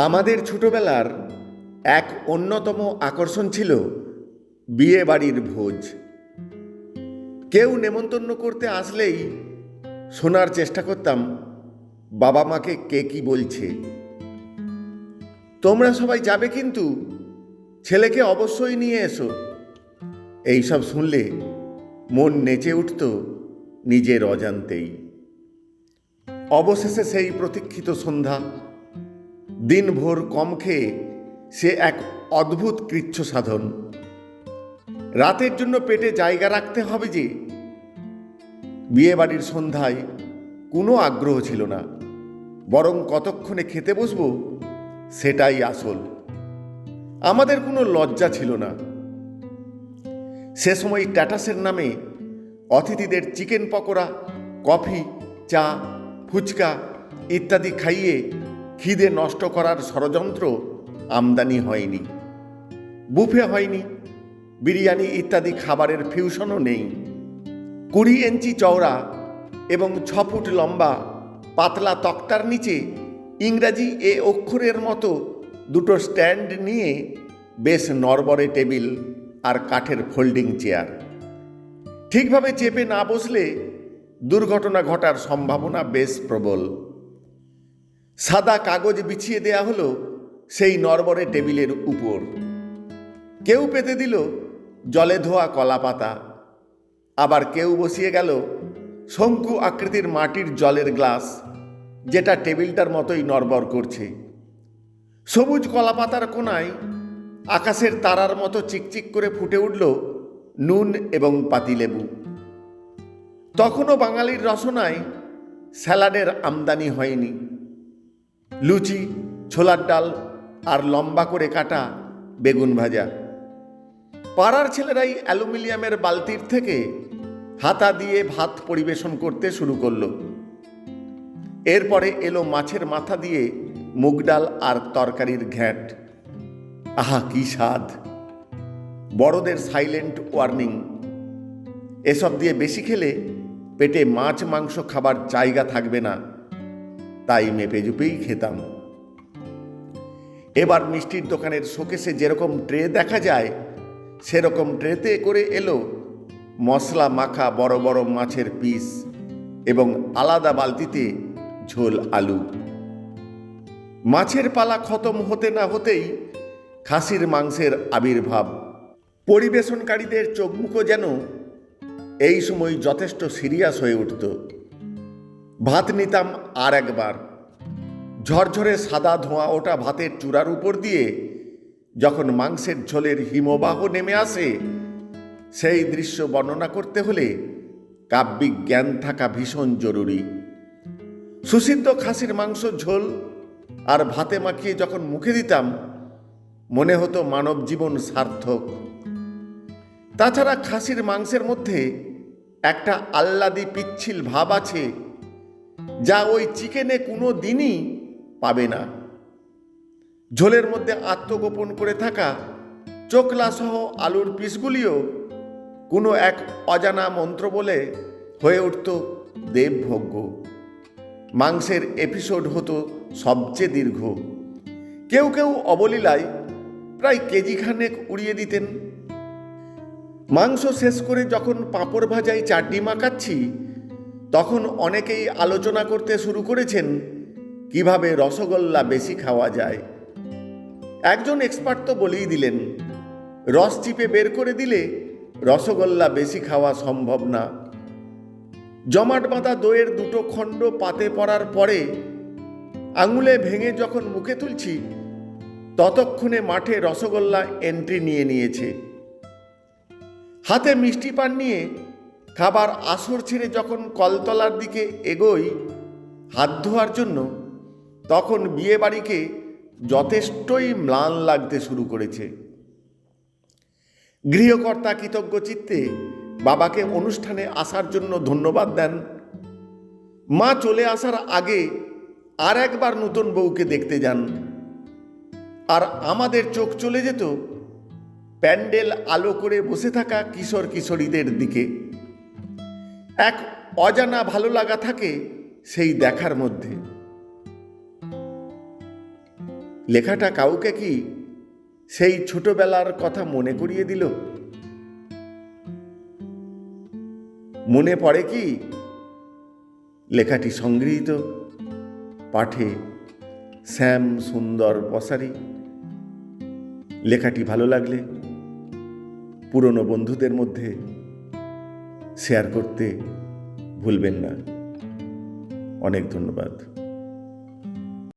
আমাদের ছোটবেলার এক অন্যতম আকর্ষণ ছিল বিয়ে বাড়ির ভোজ। কেউ নেমন্তন্ন করতে আসলেই শোনার চেষ্টা করতাম, বাবা মাকে কে কি বলছে? তোমরা সবাই যাবে কিন্তু, ছেলেকে অবশ্যই নিয়ে এসো। এইসব শুনলে মন নেচে উঠত নিজের অজান্তেই। অবশেষে সেই প্রতীক্ষিত সন্ধ্যা দিনভর কম খেয়ে সে এক অদ্ভুত কৃচ্ছ সাধন। রাতের জন্য পেটে জায়গা রাখতে হবে যে, বিয়েবাড়ির সন্ধ্যায় কোনো আগ্রহ ছিল না। বরং কতক্ষণে খেতে বসবো সেটাই আসল। আমাদের কোনো লজ্জা ছিল না। সে সময় ট্যাটাসের নামে অতিথিদের চিকেন পকোড়া, কফি, চা, ফুচকা ইত্যাদি খাইয়ে খিদে নষ্ট করার ষড়যন্ত্র আমদানি হয়নি, বুফে হয়নি, বিরিয়ানি ইত্যাদি খাবারের ফিউশনও নেই। কুড়ি ইঞ্চি চওড়া এবং ছ ফুট লম্বা পাতলা তক্তার নিচে ইংরাজি এ অক্ষরের মতো দুটো স্ট্যান্ড নিয়ে বেশ নরবরে টেবিল আর কাঠের ফোল্ডিং চেয়ার। ঠিকভাবে চেপে না বসলে দুর্ঘটনা ঘটার সম্ভাবনা বেশ প্রবল। সাদা কাগজ বিছিয়ে দেয়া হলো সেই নরবরে টেবিলের উপর। কেউ পেতে দিল জলে ধোয়া কলা পাতা। আবার কেউ বসিয়ে গেল শঙ্কু আকৃতির মাটির জলের গ্লাস, যেটা টেবিলটার মতোই নড়বড় করছে। সবুজ কলাপাতার কোনায় আকাশের তারার মতো চিকচিক করে ফুটে উঠল নুন এবং পাতিলেবু। তখনও বাঙালির রসনায় স্যালাডের আমদানি হয়নি। লুচি, ছোলার ডাল আর লম্বা করে কাটা বেগুন ভাজা। পাড়ার ছেলেরাই অ্যালুমিনিয়ামের বালতির থেকে হাতা দিয়ে ভাত পরিবেশন করতে শুরু করল। এরপরে এলো মাছের মাথা দিয়ে মুগ ডাল আর তরকারির ঘ্যাঁট। আহা, কি স্বাদ! বড়দের সাইলেন্ট ওয়ার্নিং। এসব দিয়ে বেশি খেলে পেটে মাছ মাংস খাবার জায়গা থাকবে না। তাই মেপে জুপেই খেতাম। এবার মিষ্টির দোকানের শোকেসে যেরকম ট্রে দেখা যায়, সেরকম ট্রেতে করে এলো মশলা মাখা বড় বড় মাছের পিস এবং আলাদা বালতিতে ঝোল আলু। মাছের পালা খতম হতে না হতেই খাসির মাংসের আবির্ভাব। পরিবেশনকারীদের চোখমুখো যেন এই সময় যথেষ্ট সিরিয়াস হয়ে উঠত। ভাত নিতাম আর একবার। ঝরঝরে সাদা ধোঁয়া ওটা ভাতের চূড়ার উপর দিয়ে যখন মাংসের ঝোলের হিমবাহ নেমে আসে, সেই দৃশ্য বর্ণনা করতে হলে কাব্যিক জ্ঞান থাকা ভীষণ জরুরি। সুসিদ্ধ খাসির মাংস, ঝোল আর ভাতে মাখিয়ে যখন মুখে দিতাম, মনে হতো মানব জীবন সার্থক। তাছাড়া খাসির মাংসের মধ্যে একটা আহ্লাদি পিচ্ছিল ভাব আছে যা ওই চিকেনে কোনো দিনই পাবে না। ঝোলের মধ্যে আত্মগোপন করে থাকা চোখলাসহ আলুর পিসগুলিও কোনো এক অজানা মন্ত্র বলে হয়ে উঠত দেবভোগ্য। মাংসের এপিসোড হতো সবচেয়ে দীর্ঘ। কেউ কেউ অবলীলায় প্রায় কেজি খানেক উড়িয়ে দিতেন। মাংস শেষ করে যখন পাঁপড় ভাজায় চাটনি মাখাচ্ছি তখন অনেকেই আলোচনা করতে শুরু করেছেন, কীভাবে রসগোল্লা বেশি খাওয়া যায়। একজন এক্সপার্ট তো বলেই দিলেন, রস চিপে বের করে দিলে রসগোল্লা বেশি খাওয়া সম্ভব না। জমাট বাঁধা দইয়ের দুটো খণ্ড পাতে পড়ার পরে আঙুলে ভেঙে যখন মুখে তুলছি, ততক্ষণে মাঠে রসগোল্লা এন্ট্রি নিয়ে নিয়েছে। হাতে মিষ্টি পান নিয়ে খাবার আসর ছেড়ে যখন কলতলার দিকে এগোই হাত ধোয়ার জন্য, তখন বিয়ে বাড়িকে যথেষ্টই ম্লান লাগতে শুরু করেছে। গৃহকর্তা কৃতজ্ঞ চিত্তে বাবাকে অনুষ্ঠানে আসার জন্য ধন্যবাদ দেন। মা চলে আসার আগে আর একবার নতুন বউকে দেখতে যান। আর আমাদের চোখ চলে যেত প্যান্ডেল আলো করে বসে থাকা কিশোর কিশোরীদের দিকে। এক অজানা ভালো লাগা থাকে সেই দেখার মধ্যে। লেখাটা কাউকে কি সেই ছোটবেলার কথা মনে করিয়ে দিল? মনে পড়ে কি লেখাটি সংগৃহীত পাঠে শ্যাম সুন্দর পসারি। লেখাটি ভালো লাগলে পুরনো বন্ধুদের মধ্যে শেয়ার করতে ভুলবেন না। অনেক ধন্যবাদ।